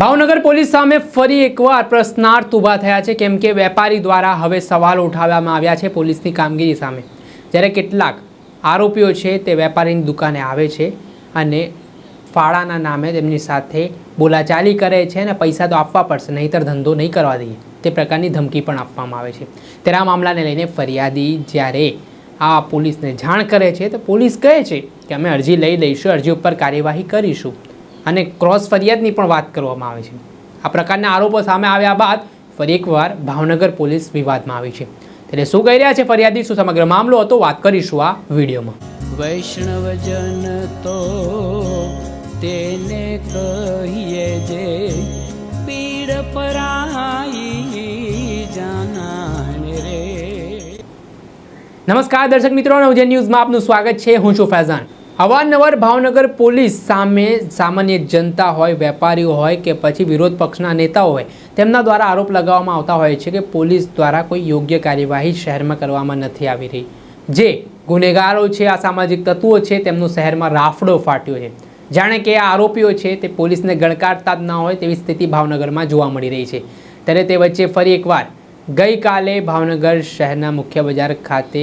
Bhavnagar police સામે ફરી એકવાર પ્રશ્નાર્થ ઊભા થયા છે કેમ કે વેપારી દ્વારા હવે સવાલ ઉઠાવવામાં આવ્યા છે પોલીસની કામગીરી સામે. જ્યારે કેટલાક આરોપીઓ છે તે વેપારીની દુકાને આવે છે અને ફાળાના નામે તેમની સાથે બોલાચાલી કરે છે અને પૈસા તો આપવા પડશે, નહીંતર ધંધો નહીં કરવા દઈએ. તે પ્રકારની ધમકી પણ આપવામાં આવે છે. આ મામલાને લઈને ફરિયાદી જ્યારે આ પોલીસને જાણ કરે છે, તો પોલીસ કહે છે કે અમે અરજી લઈ લઈશું, અરજી ઉપર કાર્યવાહી કરીશું. અને ક્રોસ ફરિયાદની પણ વાત કરવામાં આવે છે. આ પ્રકારના આરોપો સામે આવ્યા બાદ ફરી એકવાર ભાવનગર પોલીસ વિવાદમાં આવી છે. ત્યારે શું કહી રહ્યા છે ફરિયાદી? શું સમગ્ર મામલો હતો? વાત કરીશું આ વિડીયોમાં. વૈષ્ણવજન તો તેને કહીએ જે પીડ પરાઈ જાનાને રે. નમસ્કાર દર્શક મિત્રો નવજન ન્યૂઝમાં આપનું સ્વાગત છે. હું છું ફૈઝાન. અવારનવાર ભાવનગર પોલીસ સામે સામાન્ય જનતા હોય, વેપારીઓ હોય કે પછી વિરોધ પક્ષના નેતાઓ હોય, તેમના દ્વારા આરોપ લગાવવામાં આવતા હોય છે કે પોલીસ દ્વારા કોઈ યોગ્ય કાર્યવાહી શહેરમાં કરવામાં નથી આવી રહી. જે ગુનેગારો છે, આ સામાજિક તત્વો છે, તેમનું શહેરમાં રાફડો ફાટ્યો છે. જાણે કે આ આરોપીઓ છે તે પોલીસને ગણકારતા જ ના હોય તેવી સ્થિતિ ભાવનગરમાં જોવા મળી રહી છે. ત્યારે તે વચ્ચે ફરી એકવાર ગઈકાલે ભાવનગર શહેરના મુખ્ય બજાર ખાતે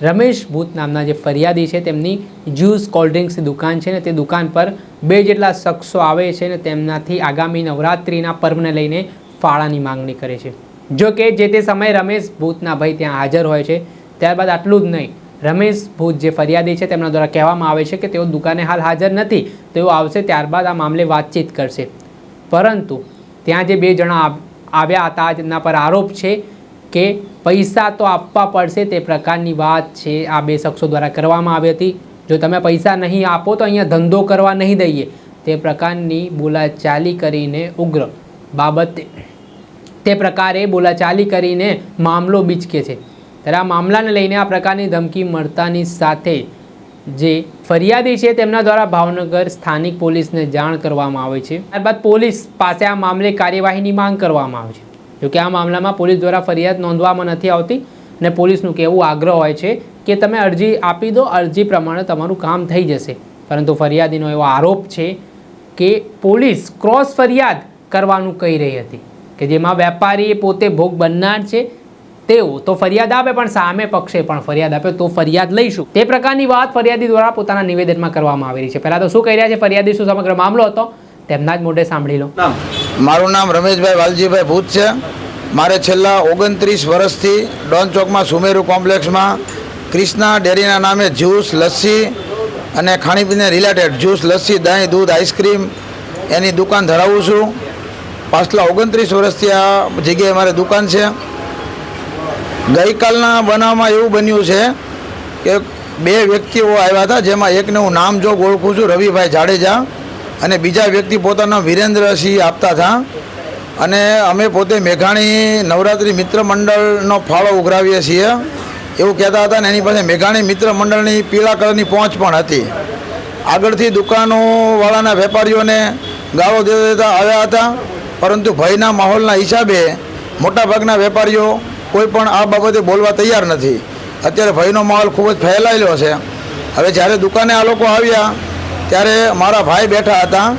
રમેશ ભૂત નામના જે ફરિયાદી છે, તેમની જ્યુસ કોલ્ડ ડ્રિંક્સની દુકાન છે ને તે દુકાન પર બે જેટલા શખ્સો આવે છે ને તેમનાથી આગામી નવરાત્રિના પર્વને લઈને ફાળાની માંગણી કરે છે. જો કે જે તે સમયે રમેશ ભૂતના ભાઈ ત્યાં હાજર હોય છે, ત્યારબાદ આટલું જ નહીં. રમેશ ભૂત જે ફરિયાદી છે, તેમના દ્વારા કહેવામાં આવે છે કે તેઓ દુકાને હાલ હાજર નથી, તેઓ આવશે ત્યારબાદ આ મામલે વાતચીત કરશે. પરંતુ ત્યાં જે બે જણા આવ્યા હતા, જેમના પર આરોપ છે કે પૈસા તો આપવા પડશે તે પ્રકારની વાત છે. આ બે શખ્સો દ્વારા કરવામાં આવી હતી. જો તમે પૈસા નહીં આપો તો અહીંયા ધંધો કરવા નહીં દઈએ. તે પ્રકારની બોલાચાલી કરીને ઉગ્ર બાબતે તે પ્રકારે બોલાચાલી કરીને મામલો બીચકે છે. ત્યારે આ મામલાને લઈને આ પ્રકારની ધમકી મળતાની સાથે જે ફરિયાદી છે તેમના દ્વારા ભાવનગર સ્થાનિક પોલીસને જાણ કરવામાં આવે છે. ત્યારબાદ પોલીસ પાસે આ મામલે કાર્યવાહીની માંગ કરવામાં આવે છે. જોકે આ મામલામાં પોલીસ દ્વારા ફરિયાદ નોંધવામાં નથી આવતી અને પોલીસનું કહેવું આગ્રહ હોય છે કે તમે અરજી આપી દો, અરજી પ્રમાણે તમારું કામ થઈ જશે. પરંતુ ફરિયાદીનો એવો આરોપ છે કે પોલીસ ક્રોસ ફરિયાદ કરવાનું કહી રહી હતી કે જેમાં વેપારી પોતે ભોગ બનનાર છે, તેઓ તો ફરિયાદ આપે પણ સામે પક્ષે પણ ફરિયાદ આપે તો ફરિયાદ લઈશું. તે પ્રકારની વાત ફરિયાદી દ્વારા પોતાના નિવેદનમાં કરવામાં આવી રહી છે. પહેલાં તો શું કહી રહ્યા છે? ફરિયાદી શું સમગ્ર મામલો હતો? તેમના જ મોઢે સાંભળી લો. મારું નામ રમેશભાઈ વાલજીભાઈ ભૂત છે. મારે છેલ્લા ઓગણત્રીસ વર્ષથી ડોન ચોકમાં સુમેરુ કોમ્પ્લેક્સમાં ક્રિષ્ના ડેરીના નામે જ્યુસ, લસ્સી અને ખાણીપીને રિલેટેડ જ્યુસ, લસ્સી દહીં દૂધ આઈસ્ક્રીમ એની દુકાન ધરાવું છું. પાછલા ઓગણત્રીસ વર્ષથી આ જગ્યાએ મારી દુકાન છે. ગઈકાલના બનાવમાં એવું બન્યું છે કે બે વ્યક્તિઓ આવ્યા હતા જેમાં એકને હું નામ જો ઓળખું છું, રવિભાઈ જાડેજા. અને બીજા વ્યક્તિ પોતાનો વિરેન્દ્રસિંહ આપતા હતા. અને અમે પોતે મેઘાણી નવરાત્રિ મિત્ર મંડળનો ફાળો ઉઘરાવીએ છીએ. એવું કહેતા હતા ને એની પાસે મેઘાણી મિત્ર મંડળની પીળા કલરની પહોંચ પણ હતી. આગળથી દુકાનોવાળાના વેપારીઓને ગાળો દેતા દેતા આવ્યા હતા. પરંતુ ભયના માહોલના હિસાબે મોટાભાગના વેપારીઓ કોઈ પણ આ બાબતે બોલવા તૈયાર નથી. અત્યારે ભયનો માહોલ ખૂબ જ ફેલાયેલો છે. હવે જ્યારે દુકાને આ લોકો આવ્યા ત્યારે મારા ભાઈ બેઠા હતા.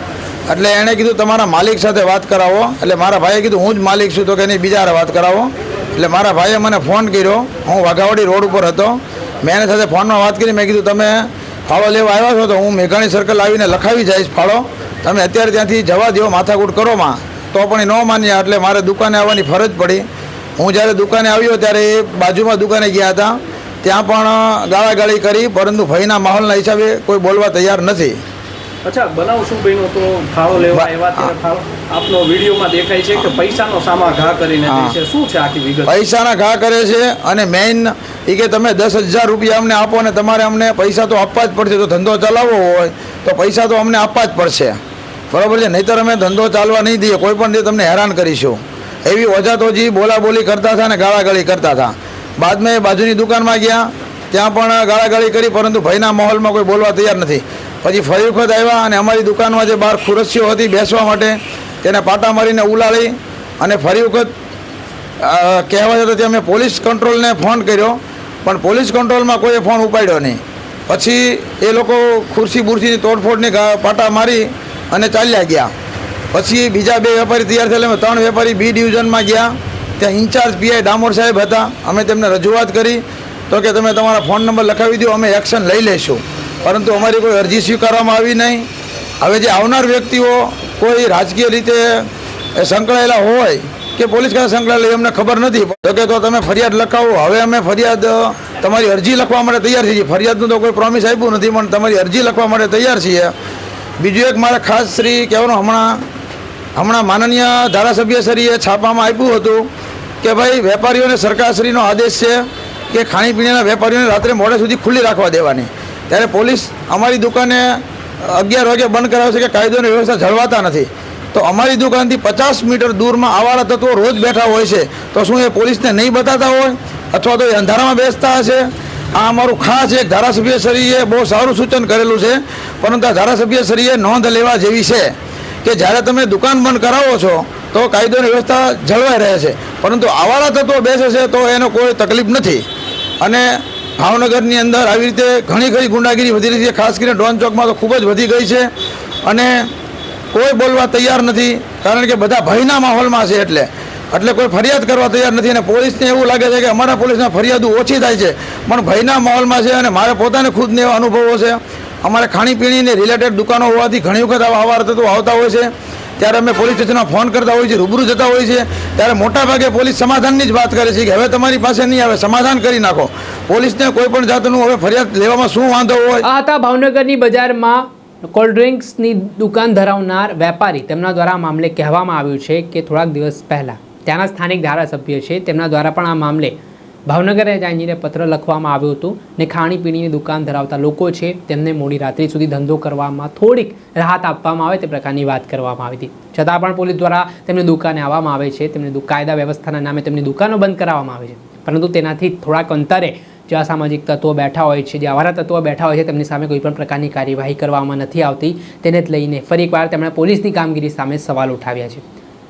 એટલે એણે કીધું, તમારા માલિક સાથે વાત કરાવો. એટલે મારા ભાઈએ કીધું, હું જ માલિક છું, તો કે નહીં બીજા વાત કરાવો. એટલે મારા ભાઈએ મને ફોન કર્યો. હું વાઘાવાડી રોડ ઉપર હતો. મેં એની સાથે ફોનમાં વાત કરી. મેં કીધું, તમે ફાળો લેવા આવ્યા છો, તો હું મેઘાણી સર્કલ આવીને લખાવી જઈશ ફાળો. તમે અત્યારે ત્યાંથી જવા દો માથાકૂટ કરો માં. તો પણ એ ન માન્યા, એટલે મારે દુકાને આવવાની ફરજ પડી. હું જ્યારે દુકાને આવ્યો, ત્યારે એ બાજુમાં દુકાને ગયા હતા. ત્યાં પણ ગાળાગાળી કરી પરંતુ ભયના માહોલના હિસાબે કોઈ બોલવા તૈયાર નથી. અચ્છા બનાવ શું બન્યો તો ફાળો લેવા આવ્યા ત્યારે ફાળો. આપનો વિડીયોમાં દેખાય છે કે પૈસાનો સામા ઘા કરીને છે શું છે આખી વિગત? પૈસાના ઘા કરે છે અને મેઇન એ કે તમે દસ હજાર રૂપિયા અમને આપો ને તમારે અમને પૈસા તો આપવા જ પડશે. તો ધંધો ચલાવવો હોય તો પૈસા તો અમને આપવા જ પડશે. બરાબર છે? નહીંતર અમે ધંધો ચાલવા નહીં દઈએ. કોઈ પણ રીતે તમને હેરાન કરીશું. એવી ઓજાતોજી બોલાબોલી કરતા હતા ને ગાળાગાળી કરતા હતા. બાદમાં એ બાજુની દુકાનમાં ગયા. ત્યાં પણ ગાળાગાળી કરી, પરંતુ ભયના માહોલમાં કોઈ બોલવા તૈયાર નથી. પછી ફરી વખત આવ્યા અને અમારી દુકાનમાં જે બહાર ખુરશીઓ હતી બેસવા માટે, તેને પાટા મારીને ઉલાળી અને ફરી વખત કહેવા જતા ત્યાં મેં પોલીસ કંટ્રોલને ફોન કર્યો, પણ પોલીસ કંટ્રોલમાં કોઈએ ફોન ઉપાડ્યો નહીં. પછી એ લોકો ખુરશી બુરશીની તોડફોડની પાટા મારી અને ચાલ્યા ગયા. પછી બીજા બે વેપારી તૈયાર થયેલા ત્રણ વેપારી બી ડિવિઝનમાં ગયા. ત્યાં ઇન્ચાર્જ પીઆઈ ડામોર સાહેબ હતા. અમે તેમને રજૂઆત કરી. તો કે તમે તમારા ફોન નંબર લખાવી દો, અમે એક્શન લઈ લઈશું. પરંતુ અમારી કોઈ અરજી સ્વીકારવામાં આવી નહીં. હવે જે આવનાર વ્યક્તિઓ કોઈ રાજકીય રીતે સંકળાયેલા હોય કે પોલીસ ખાતે સંકળાયેલી અમને ખબર નથી. તો કે તો તમે ફરિયાદ લખાવો. હવે અમે ફરિયાદ તમારી અરજી લખવા માટે તૈયાર છીએ. ફરિયાદનું તો કોઈ પ્રોમિસ આપ્યું નથી, પણ તમારી અરજી લખવા માટે તૈયાર છીએ. બીજું એક મારે ખાસ શ્રી કહેવાનું હમણાં હમણાં માનનીય ધારાસભ્યશ્રીએ છાપામાં આપ્યું હતું કે ભાઈ વેપારીઓને સરકારશ્રીનો આદેશ છે કે ખાણીપીણીના વેપારીઓને રાત્રે મોડે સુધી ખુલ્લી રાખવા દેવાની. ત્યારે પોલીસ અમારી દુકાને અગિયાર વાગે બંધ કરાવે છે કે કાયદોની વ્યવસ્થા જળવાતા નથી. તો અમારી દુકાનથી પચાસ મીટર દૂરમાં આવાળા તત્વો રોજ બેઠા હોય છે. તો શું એ પોલીસને નહીં બતાતા હોય? અથવા તો એ અંધારામાં બેસતા હશે? આ અમારું ખાસ એક ધારાસભ્યશ્રીએ બહુ સારું સૂચન કરેલું છે. પરંતુ આ ધારાસભ્યશ્રીએ નોંધ લેવા જેવી છે કે જ્યારે તમે દુકાન બંધ કરાવો છો તો કાયદોની વ્યવસ્થા જળવાઈ રહે છે. પરંતુ આવાળા તત્વો બેસે છે તો એનો કોઈ તકલીફ નથી. અને ભાવનગરની અંદર આવી રીતે ઘણી ઘણી ગુંડાગીરી વધી રહી છે. ખાસ કરીને ડોન ચોકમાં તો ખૂબ જ વધી ગઈ છે. અને કોઈ બોલવા તૈયાર નથી. કારણ કે બધા ભયના માહોલમાં છે એટલે. એટલે કોઈ ફરિયાદ કરવા તૈયાર નથી. અને પોલીસને એવું લાગે છે કે અમારા પોલીસના ફરિયાદો ઓછી થાય છે. પણ ભયના માહોલમાં છે અને મારે પોતાને ખુદને અનુભવો છે. અમારે ખાણીપીણીને રિલેટેડ દુકાનો હોવાથી ઘણી વખત આવા અવાર તત્વો આવતા હોય છે. ત્યારે અમે પોલીસ સ્ટેશનમાં ફોન કરતા હોઈએ છીએ, રૂબરૂ જતા હોઈએ છીએ. ત્યારે મોટાભાગે પોલીસ સમાધાનની જ વાત કરે છે કે હવે તમારી પાસે નહીં આવે, સમાધાન કરી નાખો. પોલીસને કોઈ પણ જાતનું હવે ફરિયાદ લેવામાં શું વાંધો હોય? આ હતા ભાવનગરની બજારમાં કોલ્ડ ડ્રિંક્સની દુકાન ધરાવનાર વેપારી. તેમના દ્વારા આ મામલે કહેવામાં આવ્યું છે કે થોડાક દિવસ પહેલાં. ત્યાંના સ્થાનિક ધારાસભ્ય છે. તેમના દ્વારા પણ આ મામલે ભાવનગરે જાણીને પત્ર લખવામાં આવ્યું હતું ને ખાણીપીણીની દુકાન ધરાવતા લોકો છે તેમને મોડી રાત્રિ સુધી ધંધો કરવામાં થોડીક રાહત આપવામાં આવે તે પ્રકારની વાત કરવામાં આવી હતી. છતાં પણ પોલીસ દ્વારા તેમની દુકાને આવવામાં આવે છે. તેમને કાયદા વ્યવસ્થાના નામે તેમની દુકાનો બંધ કરાવવામાં આવે છે. પરંતુ તેનાથી થોડાક અંતરે જે અસામાજિક તત્વો બેઠા હોય છે, જે આવારા તત્વો બેઠા હોય છે, તેમની સામે કોઈ પણ પ્રકારની કાર્યવાહી કરવામાં નથી આવતી. તેને જ લઈને ફરી એકવાર તેમણે પોલીસની કામગીરી સામે સવાલ ઉઠાવ્યા છે.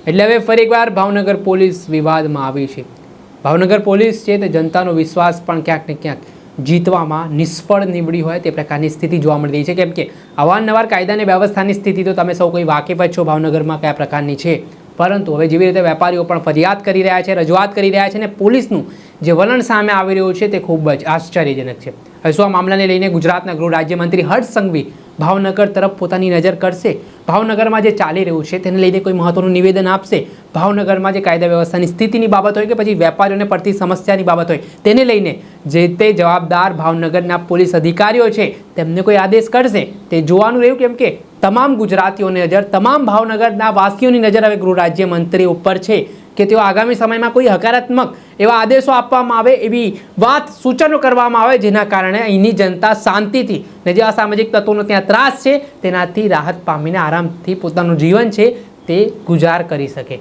એટલે હવે ફરી એકવાર ભાવનગર પોલીસ વિવાદમાં આવી છે. ભાવનગર પોલીસ છે તે જનતાનો વિશ્વાસ પણ ક્યાંક ને ક્યાંક જીતવામાં નિષ્ફળ નીવડી હોય તે પ્રકારની સ્થિતિ જોવા મળી રહી છે. કેમ કે અવારનવાર કાયદાની વ્યવસ્થાની સ્થિતિ તો તમે સૌ કોઈ વાકેફ જ છો ભાવનગરમાં કયા પ્રકારની છે. પરંતુ હવે જેવી રીતે વેપારીઓ પણ ફરિયાદ કરી રહ્યા છે, રજૂઆત કરી રહ્યા છે અને પોલીસનું જે વલણ સામે આવી રહ્યું છે તે ખૂબ જ આશ્ચર્યજનક છે. હવે શું આ મામલાને લઈને ગુજરાતના ગૃહ રાજ્યમંત્રી હર્ષ સંઘવી ભાવનગર તરફ પોતાની નજર કરશે. ભાવનગરમાં જે ચાલી રહ્યું છે તેને લઈને કોઈ મહત્વનું નિવેદન આપશે. ભાવનગરમાં જે કાયદા વ્યવસ્થાની સ્થિતિની બાબત હોય કે પછી વેપારીઓને પડતી સમસ્યાની બાબત હોય તેને લઈને જે તે જવાબદાર ભાવનગરના પોલીસ અધિકારીઓ છે તેમને કોઈ આદેશ કરશે. તે જોવાનું રહ્યું કેમ કે તમામ ગુજરાતીઓની નજર, તમામ ભાવનગરના વાસીઓની નજર હવે ગૃહ રાજ્યમંત્રી ઉપર છે. કે તેઓ આગામી સમયમાં કોઈ હકારાત્મક એવા આદેશો આપવામાં આવે એવી વાત સૂચનો કરવામાં આવે જેના કારણે અહીંની જનતા શાંતિથી ને જે અસામાજિક તત્વોનો ત્યાં ત્રાસ છે, તેનાથી રાહત પામીને આરામથી પોતાનું જીવન છે, તે ગુજાર કરી શકે.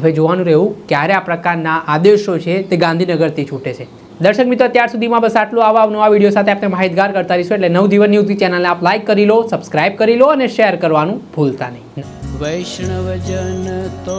હવે જોવાનું રહેવું ક્યારે આ પ્રકારના આદેશો છે, તે ગાંધીનગરથી છૂટે છે. દર્શક મિત્રો, અત્યાર સુધીમાં બસ આટલું. આવા નવા વીડિયો સાથે આપણે માહિતગાર કરતા રહીશું એટલે નવજીવન ન્યૂઝની ચેનલને આપ લાઈક કરી લો સબસ્ક્રાઇબ કરી લો અને શેર કરવાનું ભૂલતા નહીં. વૈષ્ણવજન તો